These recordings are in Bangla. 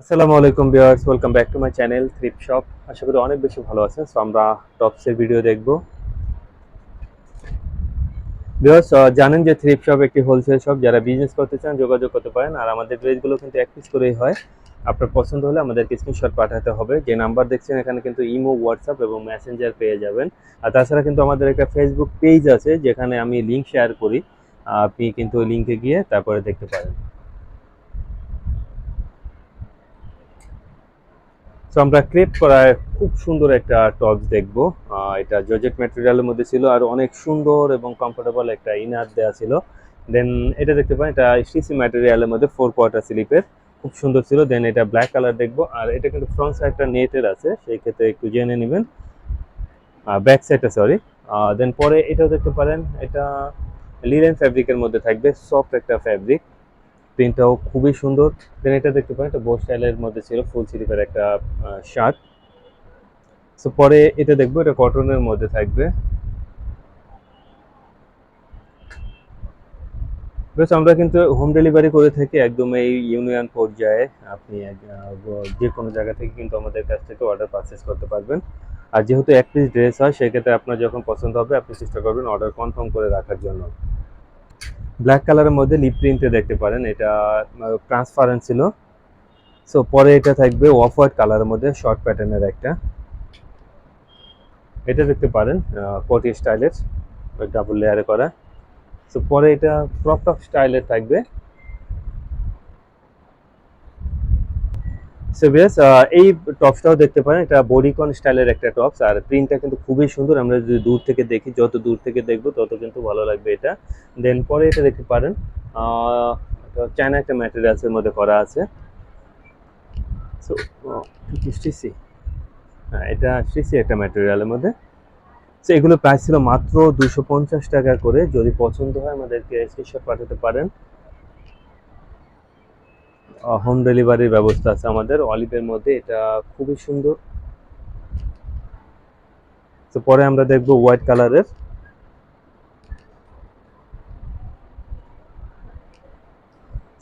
আসসালামু আলাইকুম viewers, welcome back to my channel thrift shop আশা করি অনেক বেশি ভালো আছেন, সো আমরা টপসের ভিডিও দেখব। ভিউয়ার্স জানেন যে থ্রিপ শপ একটি হোলসেল শপ যারা বিজনেস করতে চান, যোগাযোগ করতে পারেন, আর আমাদের ড্রেসগুলো কিন্তু এক পিস করেই হয়। আপনার পছন্দ হলে আমাদেরকে স্ক্রিনশট পাঠাতে হবে। যে নাম্বার দেখছেন, এখানে কিন্তু ইমো হোয়াটসঅ্যাপ এবং মেসেঞ্জার পেয়ে যাবেন। আর তাছাড়া কিন্তু আমাদের একটা ফেসবুক পেজ আছে, যেখানে আমি লিঙ্ক শেয়ার করি। আপনি কিন্তু ওই লিঙ্কে গিয়ে তারপরে দেখতে পারেন। তো আমরা ক্রেপ করায় খুব সুন্দর একটা টপস দেখব। এটা জর্জেট ম্যাটেরিয়ালের মধ্যে ছিল আর অনেক সুন্দর এবং কমফোর্টেবল একটা ইনার দেওয়া ছিল। দেন এটা দেখতে পারেন, এটা সিসি ম্যাটেরিয়ালের মধ্যে ফোর কোয়ার্টার স্লিপের খুব সুন্দর ছিল। দেন এটা ব্ল্যাক কালার দেখব। আর এটা কিন্তু ফ্রন্ট সাইডটা নেটের আছে, সেই ক্ষেত্রে একটু জেনে নেবেন। ব্যাক সাইডটা সরি দেন পরে এটাও দেখতে পারেন, এটা লিলেন ফ্যাব্রিকের মধ্যে থাকবে সফট একটা ফ্যাব্রিক প্রিন্টটাও খুবই সুন্দর। দেন এটা দেখতে পারেন, এটা বোস স্টাইলের মধ্যে ছিল ফুল স্লিভের একটা শার্ট সো পরে এটা দেখব, এটা কটনের মধ্যে থাকবে। বেশ আমরা কিন্তু হোম ডেলিভারি করে থাকি একদম এই ইউনিয়ন পর্যায়ে। আপনি যে কোনো জায়গা থেকে কিন্তু আমাদের কাছ থেকে অর্ডার পারচেস করতে পারবেন। আর যেহেতু এক পিস ড্রেস হয়, সেক্ষেত্রে আপনার যখন পছন্দ হবে, আপনি চেষ্টা করবেন অর্ডার কনফার্ম করে রাখার জন্য। ব্ল্যাক কালারের মধ্যে লিপ প্রিন্টে দেখতে পারেন, এটা ট্রান্সপারেন্ট ছিল। সো পরে এটা থাকবে অফ হোয়াইট কালারের মধ্যে শর্ট প্যাটার্নের একটা। এটা দেখতে পারেন কোটি স্টাইলের ডাবল লেয়ারে করা। সো পরে এটা ক্রপ টপ স্টাইলের থাকবে। সো বেশ এই টপসটাও দেখতে পারেন। এটা বডিকন স্টাইলের একটা টপস আর প্রিন্টটা কিন্তু খুবই সুন্দর। আমরা যদি দূর থেকে দেখি, যত দূর থেকে দেখব, তত কিন্তু ভালো লাগবে এটা। দেন পরে এটা দেখতে পারেন। চায়না একটা ম্যাটেরিয়ালসের মধ্যে করা আছে। সো স্টিসি হ্যাঁ এটা স্টিসি একটা ম্যাটেরিয়ালের মধ্যে। সো এগুলো প্রাইস ছিল মাত্র দুশো টাকা করে। যদি পছন্দ হয়, আমাদেরকে স্ক্রিনশট পাঠাতে পারেন। হোম ডেলিভারির ব্যবস্থা আছে আমাদের। অলিভের মধ্যে এটা খুবই সুন্দর। তো পরে আমরা দেখব হোয়াইট কালারের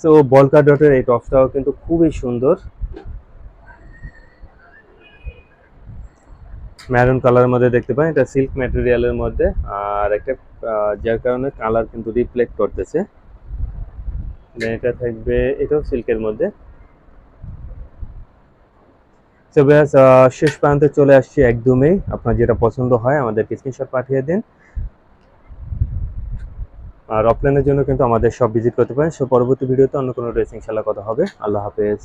তো বলকা ডটের এই টপসটাও কিন্তু খুবই সুন্দর। ম্যারুন কালারের মধ্যে দেখতে পারেন এটা সিল্ক ম্যাটেরিয়ালের মধ্যে। আর একটা যার কারণে কালার কিন্তু রিফ্লেক্ট করতেছে। এটা থাকবে, এটাও সিল্কের মধ্যে। তো ব্যাস শেষ প্রান্তে চলে আসছি একদমই। আপনার যেটা পছন্দ হয়, আমাদেরকে স্ক্রিনশট পাঠিয়ে দিন। আর অফলাইনের জন্য কিন্তু আমাদের সব ভিজিট করতে পারেন। সো পরবর্তী ভিডিওতে অন্য কোনো ড্রেসিং ইনশাল্লাহ কথা হবে। আল্লাহ হাফেজ।